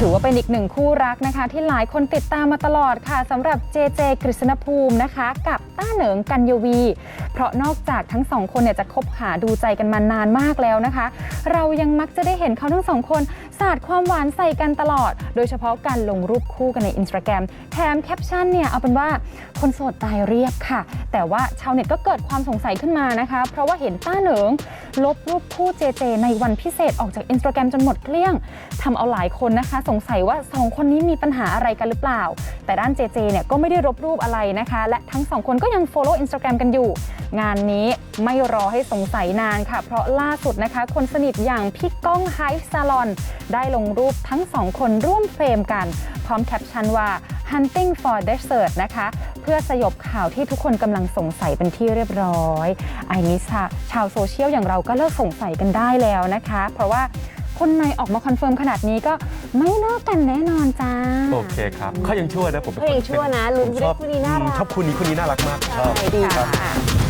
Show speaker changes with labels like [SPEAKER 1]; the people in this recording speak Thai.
[SPEAKER 1] ถือว่าเป็นอีกหนึ่งคู่รักนะคะ ที่หลายคนติดตามมาตลอดค่ะสำหรับเจเจกฤษณภูมินะคะ กับต้าเหนิงกัญยวี เพราะนอกจากทั้งสองคนเนี่ยจะคบหาดูใจกันมานานมากแล้วนะคะ เรายังมักจะได้เห็นเขาทั้งสองคนสาดความหวานใส่กันตลอด โดยเฉพาะการลงรูปคู่กันในอินสตาแกรมแถมแคปชั่นเนี่ยเอาเป็นว่าคนโสดตายเรียบค่ะ แต่ว่าชาวเน็ตก็เกิดความสงสัยขึ้นมานะคะ เพราะว่าเห็นต้าเหนิง ลบรูปคู่เจเจ ในวันพิเศษออกจากอินสตาแกรมจนหมดเกลี้ยงทำเอาหลายคนนะคะ สงสัยว่าสองคนนี้มีปัญหาอะไรกันหรือเปล่า แต่ด้านเจเจเนี่ยก็ไม่ได้ลบรูปอะไรนะคะ และทั้งสองคนก็ยัง follow Instagram กันอยู่ งานนี้ไม่รอให้สงสัยนานค่ะ เพราะล่าสุดนะคะ คนสนิทอย่างพี่ก้องไฮซาลอน ได้ลงรูปทั้งสองคนร่วมเฟรมกัน พร้อมแคปชั่นว่า hunting for desert นะคะ เพื่อสยบข่าวที่ทุกคนกำลังสงสัยเป็นที่เรียบร้อยไอ้นี้ชาชาวโซเชียลอย่างเราก็เลิกสงสัยกันได้แล้วนะคะ เพราะว่าคนในออกมาคอนเฟิร์มขนาดนี้ก็ไม่เลิกกันแน่นอนจ้า
[SPEAKER 2] โอเคครับเขายังชั่วนะผมป็น
[SPEAKER 3] เขายังชั่วนะลุ้น
[SPEAKER 2] ผมชอบ
[SPEAKER 3] คู่นี้น่ารัก
[SPEAKER 2] ชอบคู่นี้คู่นี้น่ารักมากชอบ
[SPEAKER 3] ใช่ดี
[SPEAKER 1] ค่ะ
[SPEAKER 3] ค่ะ